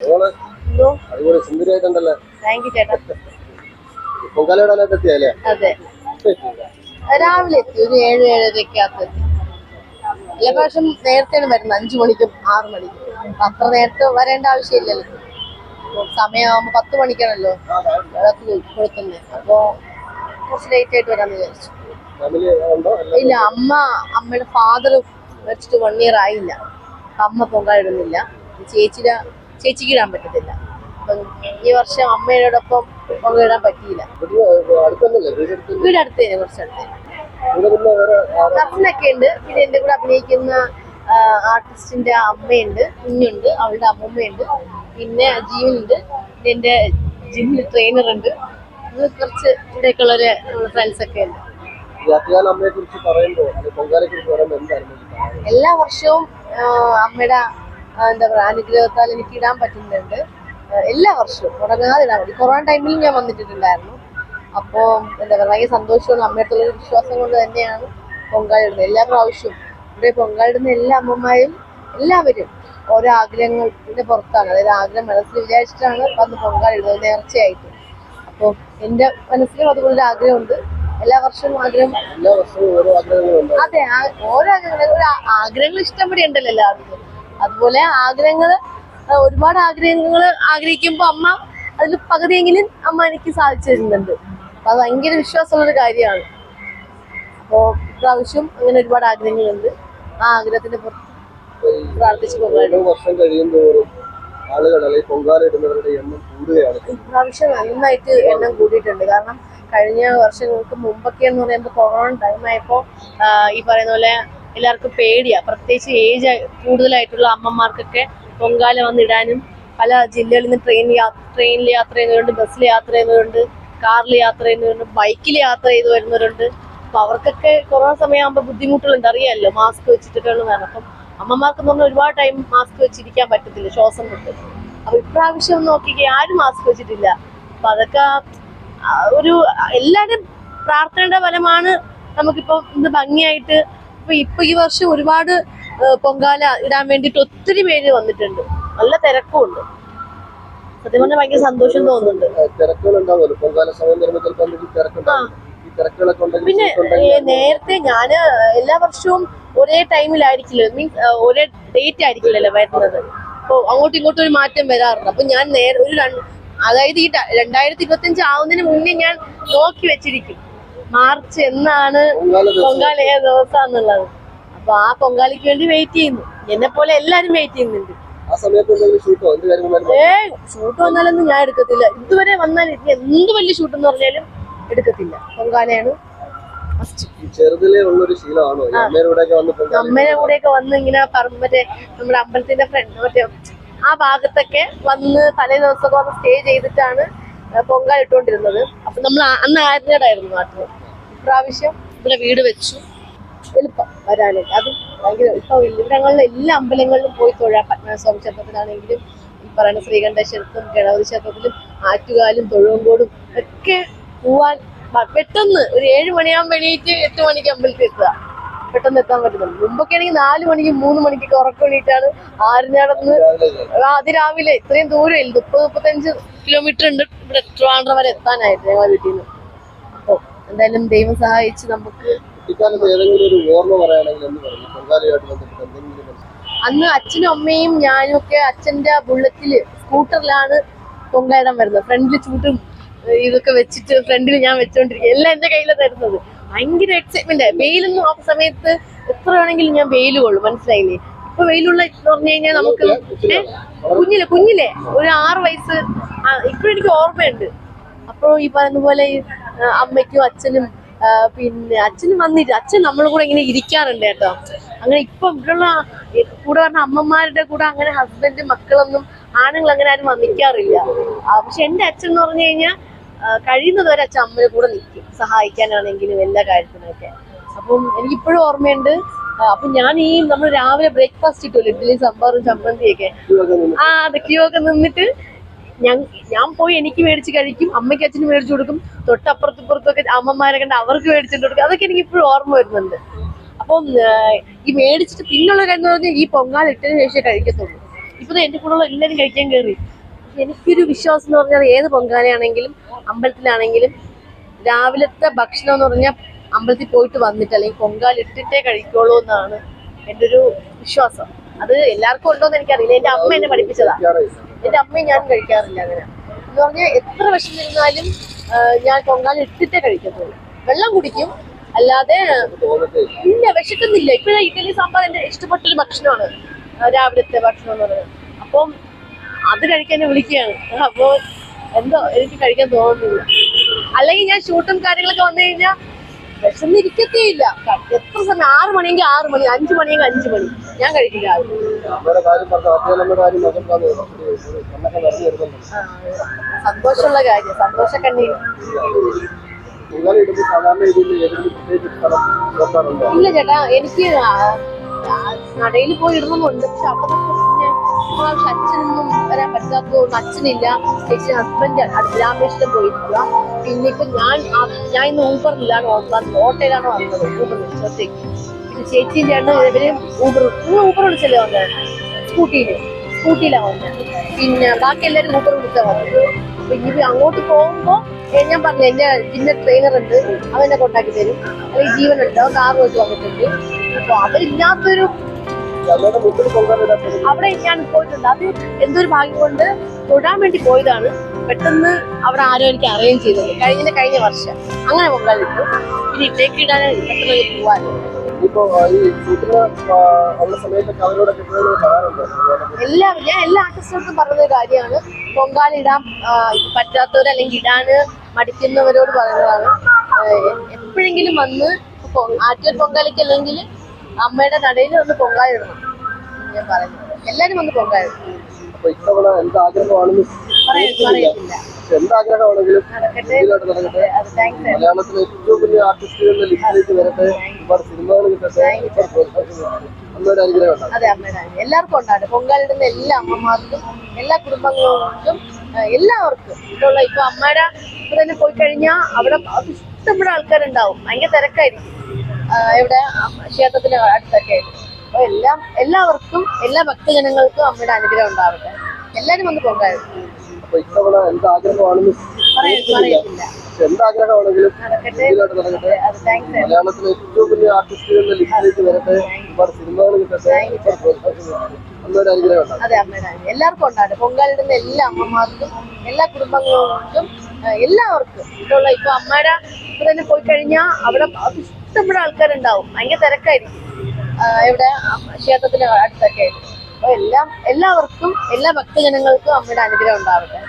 അടിപൊളി സുന്ദരിയായിട്ടുണ്ടല്ലേ? Thank you ചേട്ടാ. എത്തിയല്ലേ അതെ. രാവിലെ എത്തി ഒരു ഏഴ് ഏഴരയ്ക്കകത്ത് എത്തി. എല്ലാ പ്രാവശ്യം നേരത്തെയാണ് വരുന്നത് അഞ്ചു മണിക്കും ആറു മണിക്കും. അത്ര നേരത്തെ വരേണ്ട ആവശ്യമില്ലല്ലോ. സമയമാകുമ്പോ പത്ത് മണിക്കാണല്ലോ. കൊളുത്തുന്നത് അപ്പോ കുറച്ച് ലേറ്റ് ആയിട്ട് വരാന്ന് വിചാരിച്ചു. ഇല്ല അമ്മ അമ്മയുടെ ഫാദർ മരിച്ചിട്ട് വൺ ഇയർ ആയില്ല. അമ്മ പൊങ്കാല ഇടുന്നില്ല. ചേച്ചിയുടെ ചേച്ചിക്ക് ഇടാൻ പറ്റത്തില്ല. അപ്പം ഈ വർഷം അമ്മയോടൊപ്പം പൊങ്ക ഇടാൻ പറ്റിയില്ല. വീട് അടുത്ത് വീട് അടുത്തേനെ കുറച്ച് അടുത്തേനെ? കസിനൊക്കെ ഉണ്ട്. പിന്നെ എന്റെ കൂടെ അഭിനയിക്കുന്ന ആർട്ടിസ്റ്റിന്റെ അമ്മയുണ്ട് കുഞ്ഞുണ്ട് അവളുടെ അമ്മമ്മയുണ്ട്. പിന്നെ ജീവനുണ്ട്. പിന്നെ എന്റെ ജിമ്മിൽ ട്രെയിനർ ഉണ്ട്. കുറച്ച് ഇവിടെയൊക്കെ ഉള്ളൊരു ഫ്രണ്ട്സ് ഒക്കെ ഉണ്ട്? എല്ലാ വർഷവും അമ്മയുടെ എന്താ പറയുക അനുഗ്രഹത്താൽ എനിക്ക് ഇടാൻ പറ്റുന്നുണ്ട്. എല്ലാ വർഷവും മുടങ്ങാതെ ഇടാൻ പറ്റും. കൊറോണ ടൈമിൽ ഞാൻ വന്നിട്ടുണ്ടായിരുന്നു അപ്പോൾ എന്താ പറയുക ഭയങ്കര സന്തോഷമാണ്. അമ്മയടുത്തുള്ള വിശ്വാസം കൊണ്ട് തന്നെയാണ് പൊങ്കാലിടുന്നത് എല്ലാ പ്രാവശ്യവും ഇവിടെ പൊങ്കാലിടുന്ന എല്ലാ അമ്മമാരും എല്ലാവരും ഓരോ ആഗ്രഹങ്ങളുടെ പുറത്താണ്. അതായത് ആഗ്രഹം മനസ്സിൽ വിചാരിച്ചിട്ടാണ് വന്ന് പൊങ്കാലിടുന്നത് നേർച്ചയായിട്ട്. അപ്പോൾ എന്റെ മനസ്സിലും അതുപോലൊരു ആഗ്രഹമുണ്ട്. എല്ലാ വർഷവും ആഗ്രഹം എല്ലാ വർഷവും ഓരോ ആഗ്രഹങ്ങളും അതെ ഓരോ ആഗ്രഹങ്ങളും ആഗ്രഹങ്ങൾ ഇഷ്ടംപടി ഉണ്ടല്ലോ എല്ലാവർക്കും. അതുപോലെ ആഗ്രഹങ്ങൾ ഒരുപാട് ആഗ്രഹങ്ങൾ ആഗ്രഹിക്കുമ്പോൾ അമ്മ അതിൽ പകുതിയെങ്കിലും അമ്മ എനിക്ക് സാധിച്ചു തരുന്നുണ്ട്. അപ്പൊ അത് ഭയങ്കര വിശ്വാസമുള്ളൊരു കാര്യമാണ്. അപ്പോൾ ഇപ്രാവശ്യം അങ്ങനെ ഒരുപാട് ആഗ്രഹങ്ങളുണ്ട്. ആ ആഗ്രഹത്തിന്റെ പ്രാർത്ഥിച്ച് പോകാൻ ഓരോ വർഷം കഴിയും തോറും ആളുകൾ അല്ലെങ്കിൽ പൊങ്കാല ഇടുന്നവരുടെ എണ്ണം കൂടുകയാണ്. ഇപ്രാവശ്യം നന്നായിട്ട് എണ്ണം കൂടിയിട്ടുണ്ട്. കാരണം കഴിഞ്ഞ വർഷങ്ങൾക്ക് മുമ്പൊക്കെ എന്ന് പറയുമ്പോൾ കൊറോണ ടൈം ആയപ്പോ ഈ പറയുന്ന പോലെ എല്ലാവർക്കും പേടിയാ. പ്രത്യേകിച്ച് ഏജ് കൂടുതലായിട്ടുള്ള അമ്മമാർക്കൊക്കെ പൊങ്കാല വന്നിടാനും പല ജില്ലകളിൽ നിന്ന് ട്രെയിൻ ട്രെയിനിൽ യാത്ര ചെയ്യുന്നവരുണ്ട് ബസ്സിൽ യാത്ര ചെയ്യുന്നവരുണ്ട് കാറിൽ യാത്ര ചെയ്യുന്നവരുണ്ട് ബൈക്കിൽ യാത്ര ചെയ്ത് വരുന്നവരുണ്ട്. അപ്പൊ അവർക്കൊക്കെ കൊറോണ സമയമാകുമ്പോൾ ബുദ്ധിമുട്ടുകളുണ്ട്. അറിയാമല്ലോ മാസ്ക് വെച്ചിട്ടൊക്കെയുള്ള വേണം അപ്പം അമ്മമാർക്ക് എന്ന് പറഞ്ഞാൽ ഒരുപാട് ടൈം മാസ്ക് വെച്ചിരിക്കാൻ പറ്റത്തില്ല ശ്വാസം കൊണ്ട് അപ്പൊ ഇപ്രാവശ്യം നോക്കിക്കേ ആരും മാസ്ക് വെച്ചിട്ടില്ല. അപ്പൊ അതൊക്കെ ഒരു എല്ലാവരും പ്രാർത്ഥനയുടെ ഫലമാണ് നമുക്കിപ്പോ ഇത് ഭംഗിയായിട്ട് ഇപ്പൊ ഇപ്പൊ ഈ വർഷം ഒരുപാട് പൊങ്കാല ഇടാൻ വേണ്ടിട്ട് ഒത്തിരി പേര് വന്നിട്ടുണ്ട്. നല്ല തിരക്കും ഉണ്ട് സത്യം പറഞ്ഞാൽ ഭയങ്കര സന്തോഷം തോന്നുന്നുണ്ട്. പിന്നെ നേരത്തെ ഞാൻ എല്ലാ വർഷവും ഒരേ ടൈമിലായിരിക്കില്ല? മീൻസ് ഒരേ ഡേറ്റ് ആയിരിക്കില്ലല്ലോ വരുന്നത്. അപ്പോൾ അങ്ങോട്ടും ഇങ്ങോട്ടും ഒരു മാറ്റം വരാറുണ്ട്. അപ്പൊ ഞാൻ നേരെ ഒരു അതായത് ഈ രണ്ടായിരത്തി ഇരുപത്തി അഞ്ച് ആവുന്നതിന് മുന്നേ ഞാൻ നോക്കി വെച്ചിരിക്കും. മാർച്ച് എന്നാണ് പൊങ്കാല ഏത് ദിവസമാന്നുള്ളത് അപ്പൊ ആ പൊങ്കാലിക്ക് വേണ്ടി വെയിറ്റ് ചെയ്യുന്നു. എന്നെ പോലെ എല്ലാരും വെയിറ്റ് ചെയ്യുന്നുണ്ട്. ഏ ഷൂട്ട് വന്നാലൊന്നും ഞാൻ എടുക്കത്തില്ല. ഇതുവരെ വന്നാൽ എന്ത് വലിയ ഷൂട്ട് എന്ന് പറഞ്ഞാലും എടുക്കത്തില്ല. പൊങ്കാലയാണ് അമ്മേനെ ഈ ചെറുതിലേ ഉള്ളൊരു ശീലമാണോ? ഈ അമ്മയുടെ കൂടെയൊക്കെ വന്ന് ഇങ്ങനെ പറഞ്ഞു മറ്റേ നമ്മുടെ അമ്പലത്തിന്റെ ഫ്രണ്ട് മറ്റേ ആ ഭാഗത്തൊക്കെ വന്ന് തലേ ദിവസമൊക്കെ വന്ന് സ്റ്റേ ചെയ്തിട്ടാണ് പൊങ്കാല ഇട്ടുകൊണ്ടിരുന്നത്. അപ്പൊ നമ്മൾ അന്ന് അന്ന് ആര്യനാടായിരുന്നു നാട്ടിൽ ഇപ്രാവശ്യം ഇവിടെ വീട് വെച്ചു. എളുപ്പം വരാനായിട്ട് അത് ഭയങ്കര ഇപ്പൊ ഇവിടങ്ങളിലെ എല്ലാ അമ്പലങ്ങളിലും പോയി തൊഴാം പത്മനാഭസ്വാമി ക്ഷേത്രത്തിലാണെങ്കിലും ഈ പറയുന്ന ശ്രീകണ്ഠേശ്വരത്തും ഗണപതി ക്ഷേത്രത്തിലും ആറ്റുകാലും തൊഴുവങ്കോടും ഒക്കെ പോവാൻ പെട്ടെന്ന് ഒരു ഏഴ് മണിയാകുമ്പോൾ എണീറ്റ് എട്ട് മണിക്ക് അമ്പലത്തിൽ എത്തുക. പെട്ടെന്ന് എത്താൻ പറ്റുന്നുണ്ട് മുമ്പൊക്കെ ആണെങ്കിൽ നാല് മണിക്ക് മൂന്ന് മണിക്കൊക്കെ ഉറക്കം എണീറ്റാണ് രാവിലെ അതിരാവിലെ ഇത്രയും ദൂരം ഇല്ല മുപ്പത് മുപ്പത്തഞ്ച് കിലോമീറ്റർ ഉണ്ട്. ഇവിടെ ട്രിവാൻഡ്രം വരെ എത്താനായിട്ട് ഞങ്ങളെ വീട്ടിൽ നിന്ന്. എന്തായാലും ദൈവം സഹായിച്ച് നമുക്ക് അന്ന് അച്ഛനും അമ്മയും ഞാനും ഒക്കെ അച്ഛന്റെ ബുള്ളറ്റിൽ സ്കൂട്ടറിലാണ് പൊങ്കായിടാൻ വരുന്നത്. ഫ്രണ്ടിൽ ചൂട്ടും ഇതൊക്കെ വെച്ചിട്ട് ഫ്രണ്ടിൽ ഞാൻ വെച്ചോണ്ടിരിക്കും എല്ലാം എന്റെ കയ്യിലാണ് തരുന്നത്. ഭയങ്കര എക്സൈറ്റ്മെന്റ് വെയിലൊന്നും ആ സമയത്ത് എത്ര വേണമെങ്കിലും ഞാൻ വെയിൽ കൊള്ളും. മനസ്സിലായില്ലേ? ഇപ്പൊ വെയിലുള്ള എന്ന് പറഞ്ഞു കഴിഞ്ഞാൽ നമുക്ക്? കുഞ്ഞിലെ കുഞ്ഞിലെ ഒരു ആറ് വയസ്സ്. ഇപ്പോഴെനിക്ക് ഓർമ്മയുണ്ട്. അപ്പോൾ ഈ പറയുന്ന പോലെ അമ്മയ്ക്കും അച്ഛനും പിന്നെ അച്ഛനും വന്നിട്ട് അച്ഛൻ നമ്മളെ കൂടെ ഇങ്ങനെ ഇരിക്കാറുണ്ട് കേട്ടോ. അങ്ങനെ ഇപ്പൊ ഇവിടെയുള്ള കൂടെ പറഞ്ഞ അമ്മമാരുടെ കൂടെ അങ്ങനെ ഹസ്ബൻഡ് മക്കളൊന്നും ആണുങ്ങൾ അങ്ങനെ ആരും വന്നിക്കാറില്ല. പക്ഷെ എന്റെ അച്ഛൻ എന്ന് പറഞ്ഞു കഴിഞ്ഞാൽ കഴിയുന്നത് വരെ അച്ഛൻ അമ്മയുടെ കൂടെ നിൽക്കും. സഹായിക്കാനാണെങ്കിലും എല്ലാ കാര്യത്തിനൊക്കെ. അപ്പം എനിക്കിപ്പോഴും ഓർമ്മയുണ്ട്. അപ്പൊ ഞാൻ ഈ നമ്മൾ രാവിലെ ബ്രേക്ക്ഫാസ്റ്റ് കിട്ടുമല്ലോ ഇഡ്ഡലി സാമ്പാറും ചമ്മന്തിയൊക്കെ. ആ അതൊക്കെയൊക്കെ നിന്നിട്ട് ഞാൻ ഞാൻ പോയി എനിക്ക് മേടിച്ച് കഴിക്കും അമ്മയ്ക്ക് അച്ഛന് മേടിച്ചു കൊടുക്കും. തൊട്ടപ്പുറത്തും ഇപ്പുറത്തൊക്കെ അമ്മമാരെ കണ്ട് അവർക്ക് മേടിച്ചിട്ട് കൊടുക്കും. അതൊക്കെ എനിക്ക് ഇപ്പോഴും ഓർമ്മ വരുന്നുണ്ട്. അപ്പം ഈ മേടിച്ചിട്ട് പിന്നുള്ള കാര്യം പറഞ്ഞാൽ ഈ പൊങ്കാല ഇട്ടതിന് ശേഷം കഴിക്കത്തുള്ളൂ. ഇപ്പൊ എന്റെ കൂടെയുള്ള എല്ലാവരും കഴിക്കാൻ കയറി എനിക്കൊരു വിശ്വാസം എന്ന് പറഞ്ഞാൽ ഏത് പൊങ്കാലയാണെങ്കിലും അമ്പലത്തിലാണെങ്കിലും രാവിലത്തെ ഭക്ഷണം എന്ന് പറഞ്ഞാൽ അമ്പലത്തിൽ പോയിട്ട് വന്നിട്ട് അല്ലെങ്കിൽ പൊങ്കാല ഇട്ടിട്ടേ കഴിക്കുള്ളൂ എന്നാണ് എന്റെ ഒരു വിശ്വാസം. അത് എല്ലാവർക്കും ഉണ്ടോ എന്ന് എനിക്കറിയില്ല. എന്റെ അമ്മ എന്നെ പഠിപ്പിച്ചതാ. എന്റെ അമ്മയും ഞാൻ കഴിക്കാറില്ല അങ്ങനെ. എന്ന് പറഞ്ഞാൽ എത്ര വിഷമിരുന്നാലും ഞാൻ പൊങ്കാല ഇട്ടിട്ടേ കഴിക്കത്തുള്ളൂ. വെള്ളം കുടിക്കും. അല്ലാതെ ഇല്ല വിശക്കുന്നില്ല. ഇപ്പഴ ഇറ്റലി സാമ്പാർ എന്റെ ഇഷ്ടപ്പെട്ടൊരു ഭക്ഷണമാണ്. രാവിലത്തെ ഭക്ഷണം എന്ന് പറയുന്നത്. അപ്പം അത് കഴിക്കാൻ വിളിക്കുകയാണ്. അപ്പോൾ എന്തോ എനിക്ക് കഴിക്കാൻ തോന്നുന്നില്ല. അല്ലെങ്കിൽ ഞാൻ ഷൂട്ടും കാര്യങ്ങളൊക്കെ വന്നു കഴിഞ്ഞാൽ വിശന്നിരിക്കത്തേ ഇല്ല. എത്ര സമയം? ആറ് മണിയെങ്കിൽ ആറ് മണി അഞ്ചു മണിയെങ്കിൽ അഞ്ചു മണി. ഞാൻ കഴിക്കില്ല. സന്തോഷമുള്ള കാര്യം. സന്തോഷ കണ്ണീര് ഇല്ല ചേട്ടാ എനിക്ക് നടയിൽ പോയി ഇടണമെന്നുണ്ട്. പക്ഷെ അവിടെ ഇപ്രാവശ്യം അച്ഛനൊന്നും വരാൻ പറ്റാത്തതുകൊണ്ട് അച്ഛനില്ല. ചേച്ചി ഹസ്ബൻഡ് രാമേശ്വരം പോയിരിക്കുക പിന്നെ ഇപ്പൊ ഞാൻ ഞാൻ ഇന്ന് ഊബറിലാണ് വന്നത്. ഓട്ടോയിലാണ് വന്നത്. ഊബർ വിളിച്ചോട്ടേക്ക് പിന്നെ ചേച്ചിയും ചേട്ടനും ഇവർ ഊബർ ഊബർ വിളിച്ചല്ലേ വന്നത് സ്കൂട്ടിയിൽ സ്കൂട്ടിയിലാണ് വന്നത് പിന്നെ ബാക്കി എല്ലാവരും ഊബർ വിളിച്ചാ വന്നത്. അപ്പൊ ഇനി അങ്ങോട്ട് പോകുമ്പോ ഏ, ഞാൻ പറഞ്ഞു എന്റെ ജിന്ന ട്രെയിനർ ഉണ്ട്. അവനെ കൊണ്ടാക്കി തരും. അല്ലെങ്കിൽ ജീവനുണ്ട് അവൻ കാർ വെച്ച് വന്നിട്ടുണ്ട്. അപ്പൊ അവരില്ലാത്തൊരു അവിടെ ഞാൻ പോയിട്ടുണ്ട്. അത് എന്തൊരു ഭാഗ്യം കൊണ്ട് തൊടാൻ വേണ്ടി പോയതാണ്. പെട്ടെന്ന് അവിടെ ആരോ എനിക്ക് അറേഞ്ച് ചെയ്തത് കഴിഞ്ഞ കഴിഞ്ഞ വർഷം. അങ്ങനെ പൊങ്കാലിട്ടു പിന്നെ ഇട്ടേക്ക് ഇടാൻ പെട്ടെന്ന് പോവാൻ. ഇപ്പൊ ഈ ഷൂട്ടിന് ഉള്ള സമയത്തൊക്കെ അവരോടൊക്കെ എല്ലാവരും ഞാൻ എല്ലാ ആർട്ടിസ്റ്റുകൾക്കും പറഞ്ഞ കാര്യമാണ്. പൊങ്കാലിടാൻ പറ്റാത്തവർ അല്ലെങ്കിൽ ഇടാന് മടിക്കുന്നവരോട് പറയുന്നതാണ്. എപ്പോഴെങ്കിലും വന്ന് ആറ്റൽ പൊങ്കാലിക്ക് അല്ലെങ്കിൽ അമ്മയുടെ നടയിൽ വന്ന് പൊങ്കാലിടണം ഞാൻ പറയുന്നത് എല്ലാരും വന്ന് പൊങ്കാലിടണം ഇത്തവണ എന്ത് ആഗ്രഹമാണെന്ന് പറയാ- പറയത്തില്ല. പക്ഷെ എന്ത് ആഗ്രഹമാണെങ്കിലും നടക്കട്ടെ. ഇതിലായിട്ട് നടക്കട്ടെ മലയാളത്തിലെ ഏറ്റവും വലിയ ആർട്ടിസ്റ്റുകളുടെ ലിസ്റ്റിലേക്ക് വരട്ടെ. ഒരുപാട് സിനിമകൾ കിട്ടട്ടെ. അമ്മയുടെ അനുഗ്രഹം അതെ അമ്മയുടെ എല്ലാവർക്കും ഉണ്ടാകട്ടെ പൊങ്കാലിടുന്ന എല്ലാ അമ്മമാർക്കും എല്ലാ കുടുംബങ്ങൾക്കും എല്ലാവർക്കും ഇപ്പോഴുള്ള ഇപ്പൊ അമ്മയുടെ ഇപ്പൊ തന്നെ പോയി കഴിഞ്ഞാൽ അവിടെ ഇഷ്ടംപോലെ ആൾക്കാരുണ്ടാവും. ഭയങ്കര തിരക്കായിരിക്കും ഇവിടെ അമ്മ- ക്ഷേത്രത്തിന് അടുത്തൊക്കെ ആയിട്ട്. അപ്പൊ എല്ലാം എല്ലാവർക്കും എല്ലാ ഭക്തജനങ്ങൾക്കും അമ്മയുടെ അനുഗ്രഹം ഉണ്ടാവട്ടെ. എല്ലാരും വന്ന് പൊങ്കാലിടും അപ്പൊ ഇത്തവണ എന്ത് ആഗ്രഹമാണെന്ന് പറയാ- പറയത്തില്ല. പക്ഷെ എന്ത് ആഗ്രഹമാണെങ്കിലും നടക്കട്ടെ. മലയാളത്തിലെ ഏറ്റവും വലിയ ആർട്ടിസ്റ്റുകളുടെ ലിസ്റ്റിലേക്ക് വരട്ടെ. ഒരുപാട് സിനിമകൾ കിട്ടട്ടെ. അമ്മയുടെ അനുഗ്രഹം ഉണ്ടാവും അതെ അമ്മയുടെ എല്ലാവർക്കും ഉണ്ടാണ് പൊങ്കാലിടുന്ന എല്ലാ അമ്മമാർക്കും എല്ലാ കുടുംബങ്ങൾക്കും എല്ലാവർക്കും ഇതുള്ള ഇപ്പൊ അമ്മയുടെ ഇപ്പൊ തന്നെ പോയി കഴിഞ്ഞാൽ അവിടെ ഇഷ്ടംപോലെ ആൾക്കാരുണ്ടാവും. ഭയങ്കര തിരക്കായിരിക്കും. ഇവിടെ ക്ഷേത്രത്തിന്റെ ക്ഷേത്രത്തിന് അടുത്തൊക്കെ ആയിട്ട്. എല്ലാം എല്ലാവർക്കും എല്ലാ ഭക്തജനങ്ങൾക്കും അമ്മയുടെ അനുഗ്രഹം ഉണ്ടാവട്ടെ.